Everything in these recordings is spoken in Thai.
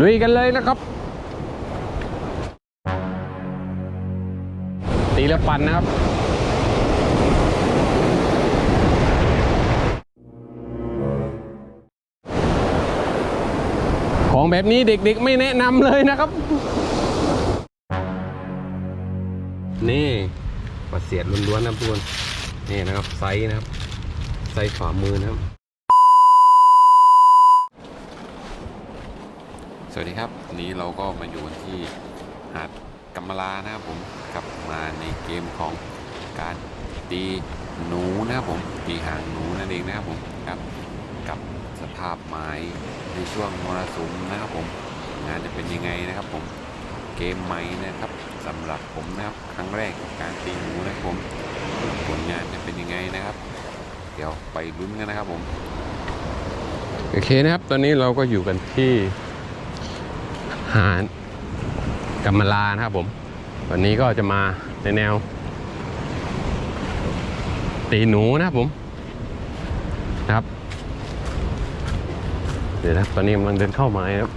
ลุยกันเลยนะครับ ตีละปันนะครับของแบบนี้เด็กๆไม่แนะนำเลยนะครับ นี่ปลาเสียดล้วนๆนะทุกคนนี่นะครับไซส์นะครับ ไซส์ฝ่ามือนะครับ วัสดีครับวันนี้เราก็มาอยู่กันที่หาดกัมมะลานะครับผมกลับมาในเกมของการตีหนูนะครับผมตีหางหนูนั่นเองนะครับผมครับกับสภาพไม้ในช่วงมรสุมนะครับผมงานจะเป็นยังไงนะครับผมเกมใหม่นะครับสำหรับผมนะครับครั้งแรกกับการตีหนูนะครับผมผลงานจะเป็นยังไงนะครับ เดี๋ยวไปลุ้นกันนะครับผมโอเคนะครับ ตอนนี้เราก็อยู่กันที่ หารกัมมลานะครับผม วันนี้ก็จะมาในแนว ตีหนูนะครับผมนะครับ เดี๋ยวนะตอนนี้กำลังเดินเข้ามานะครับ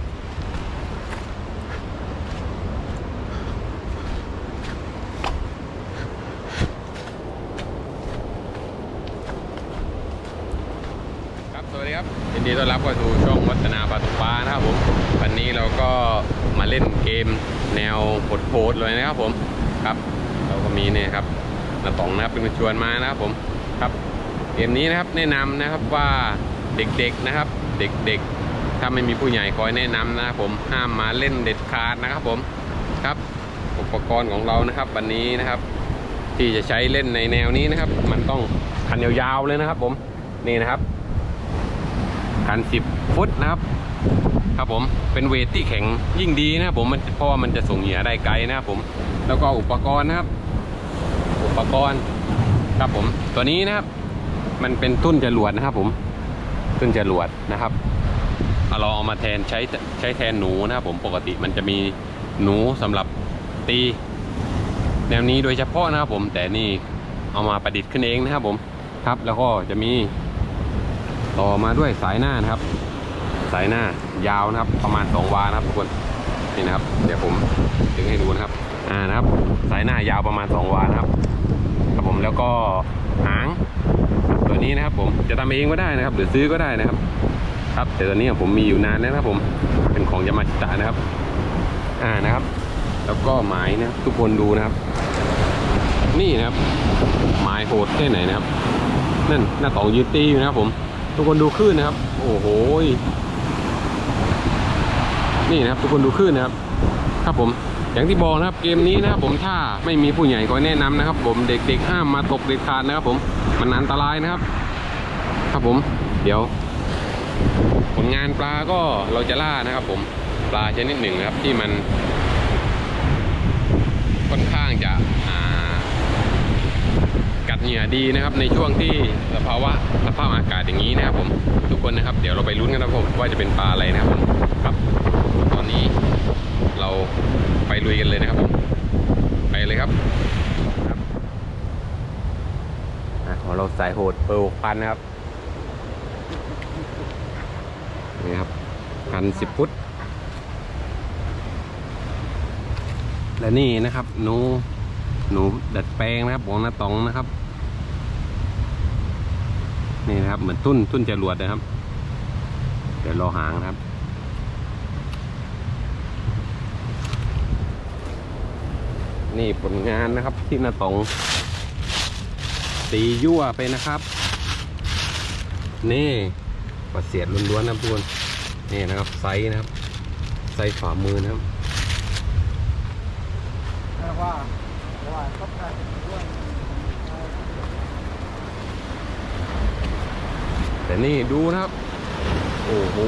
สวัสดีครับยินดีต้อนรับเข้าสู่ช่องวัฒนาปาตุปานะครับผม วันนี้เราก็มาเล่นเกมแนวโหดๆเลย นะครับผมครับ เราก็มีเนี่ยครับนาต๋องนะครับเป็นคนชวนมานะครับผมครับเกมนี้นะครับแนะนำนะครับว่าเด็กๆนะครับ เด็กๆ ถ้าไม่มีผู้ใหญ่คอยแนะนำนะครับผมห้ามมาเล่นเด็ดขาดนะครับผมครับ อุปกรณ์ของเรานะครับ วันนี้นะครับ ที่จะใช้เล่นในแนวนี้นะครับ มันต้องคันยาวๆเลยนะครับผมนี่นะครับคันสิบ ฟุตนะครับครับผมเป็นเวทที่แข็งยิ่งดีนะครับผมมันเพราะว่ามันจะส่งเหยื่อได้ไกลนะครับผมแล้วก็อุปกรณ์นะครับ อุปกรณ์ครับผมตัวนี้นะครับ มันเป็นตุ้นจรวดนะครับ ผมตุ้นจรวดนะครับเอาเราเอามาแทนใช้ใช้แทนหนูนะครับ ผมปกติมันจะมีหนูสำหรับตี แนวนี้โดยเฉพาะนะครับผม แต่นี่เอามาประดิษฐ์ขึ้นเองนะครับผมครับ แล้วก็จะมีต่อมาด้วยสายหน้านะครับ สายหน้ายาวนะครับ ประมาณ 2 วานะครับทุกคนนี่นะครับ เดี๋ยวผมดึงให้ดูนะครับ อ่านะครับ สายหน้ายาวประมาณ 2 วานะครับครับผมแล้วก็หางตัวนี้นะครับ ผมจะทำเองก็ได้นะครับ หรือซื้อก็ได้นะครับ ครับแต่ตัวนี้ผมมีอยู่นานแล้วนะครับ ผมเป็นของยามาชิตะนะครับ อ่านะครับ แล้วก็หมายนะทุกคนดูนะครับ นี่นะครับ หมายโหดแค่ไหนนะครับนั่นหน้าต่องยืนตีอยู่นะครับผม ทุกคนดูคลื่นนะครับ โอ้โห นี่นะครับทุกคนดูคลื่นนะครับ ครับผมอย่างที่บอกนะครับเกมนี้นะครับผมถ้าไม่มีผู้ใหญ่คอยแนะนำนะครับ ผมเด็กๆห้ามมาตกเด็ดขาดนะครับ ผมมันอันตรายนะครับ ครับผมเดี๋ยว ผลงานปลาก็เราจะล่านะครับ ผมปลาชนิดหนึ่งนะครับที่มัน ค่อนข้างจะกัดเหงื่อดีนะครับ ในช่วงที่สภาวะสภาพอากาศอย่างนี้นะครับ ผมทุกคนนะครับ เดี๋ยวเราไปลุ้นกันนะครับผมว่าจะเป็นปลาอะไรนะครับผมครับ นี้เราไปลุยกันเลยนะครับผมไปเลยครับของเราสายโหดเปิลพันนะครับนี่ครับพันสิบฟุต และนี่นะครับหนูหนูดัดแปลงนะครับของนาตองนะครับ นี่นะครับเหมือนตุ้นตุ้นจรวดนะครับ เดี๋ยวรอหางนะครับ นี่ผลงานนะครับที่นาตองตียั่วไปนะครับ นี่ปลาเสียดล้วนๆนะทุกคนนี่นะครับไซส์นะครับ ไซส์ฝ่ามือนะครับว่าว่าก็ได้ด้วยแต่นี่ดูนะครับ โอ้โห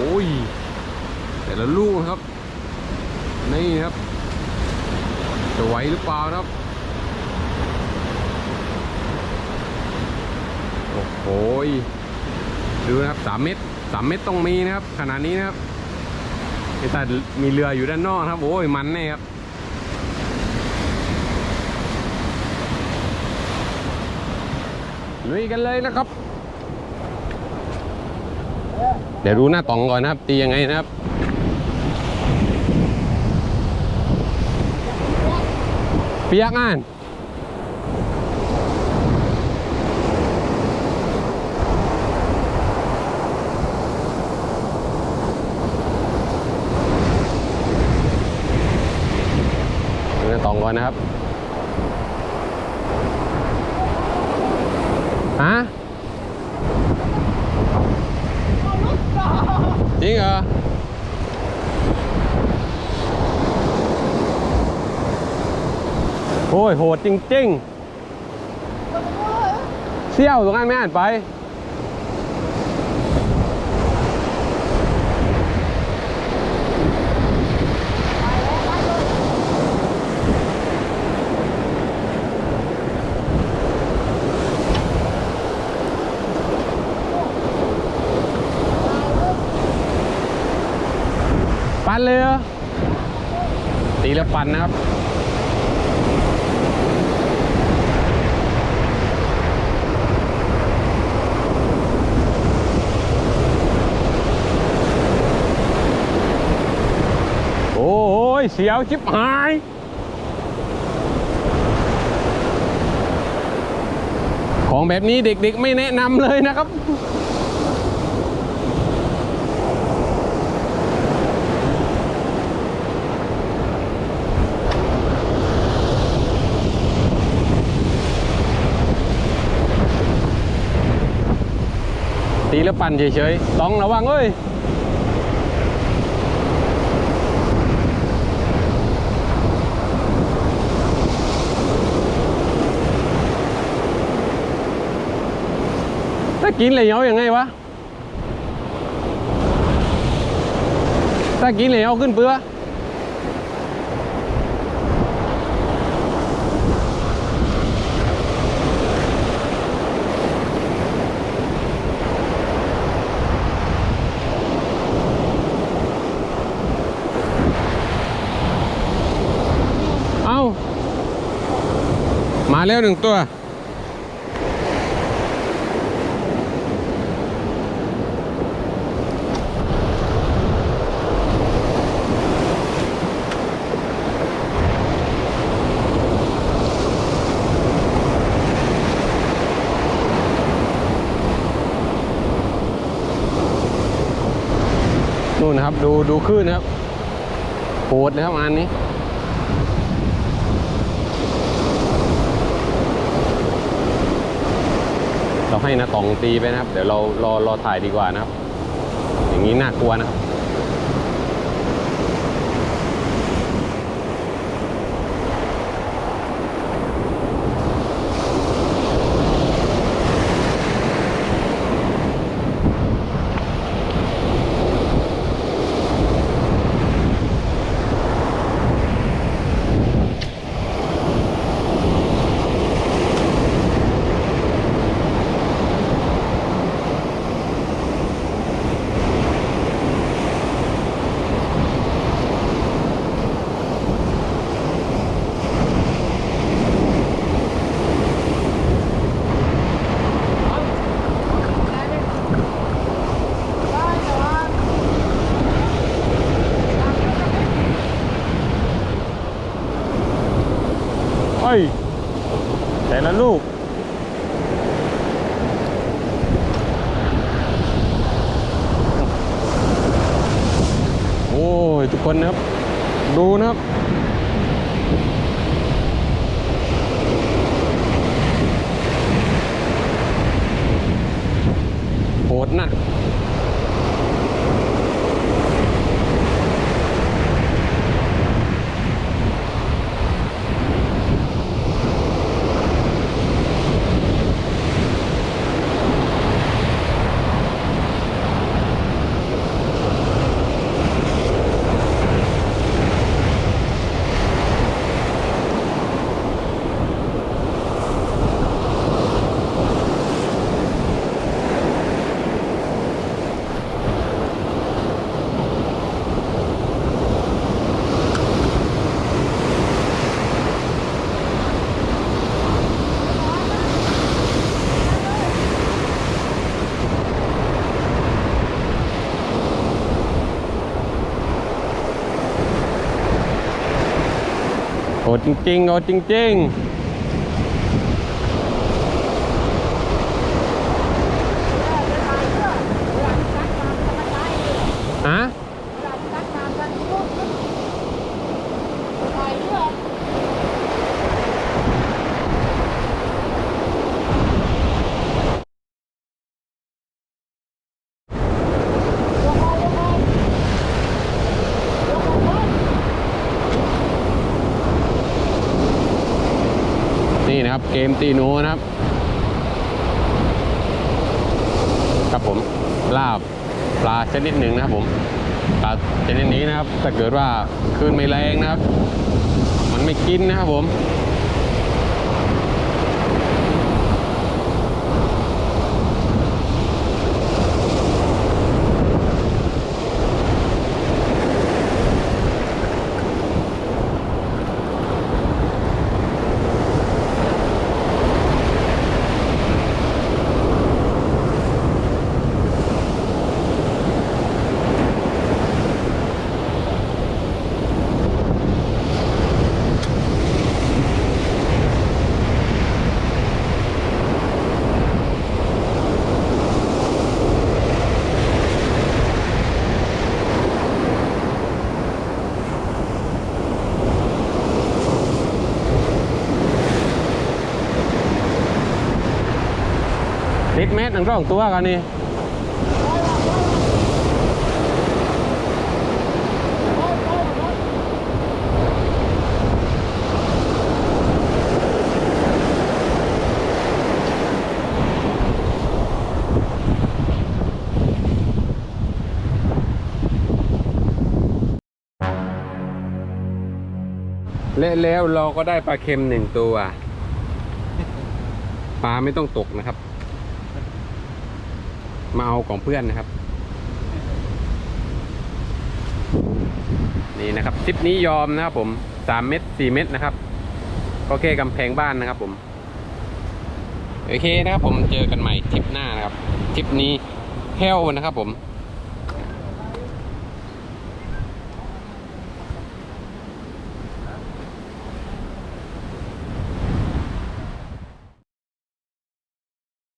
แต่ละลูกนะครับ นี่ครับ จะไหวหรือเปล่านะครับ โอ้โหดูนะครับสามเมตรสามเมตรต้องมีนะครับ ขนาดนี้นะครับแต่มีเรืออยู่ด้านนอกครับ โอ้ยมันแน่ครับลุยกันเลยนะครับ เดี๋ยวดูหน้าต่องก่อนนะครับ ตียังไงนะครับ เปียกอ่านดูนะตองก่อนนะครับ ฮะ จริงเหรอ โอ้ย โหดจริง ๆเสี่ยวตรงนั้นไม่อ่านไป ปันเลยเหรอตีแล้วปันนะครับ โอ้ ยเสียวชิบหายของแบบนี้เด็กๆไม่แนะนำเลยนะครับ ตีแล้วปั่นเฉยๆ ต้องระวังเอ้ย กินเลยเอาอย่างไงวะ ถ้ากินเลยเอาขึ้นเปื้อเอามาแล้วหนึ่งตัว นะครับ ดูดูคลื่นนะครับโหดเลยครับอันนี้เราให้นะตองตีไปนะครับ เดี๋ยวเรารอรอถ่ายดีกว่านะครับ อย่างนี้น่ากลัวนะครับ เโหดจริงๆโหดจริง ๆฮะ นี่นะ ครับ เกมตีนูนะครับ ครับผมลาบปลาชนิดหนึ่งนะครับผมปลาชนิดนี้นะครับถ้าเกิดว่าคลื่นไม่แรงนะครับ มันไม่กินนะครับผม ติดเม็ดหนึ่งร่องตัวกันนี่และแล้วเราก็ได้ปลาเค็มหนึ่งตัว ปลาไม่ต้องตกนะครับ มาเอาของเพื่อนนะครับ นี่นะครับทริปนี้ยอมนะครับผมสามเม็ดสี่เม็ดนะครับก็แค่กำแพงบ้านนะครับผม โอเคนะครับผมเจอกันใหม่ทริปหน้านะครับทริปนี้เฮลนะครับผม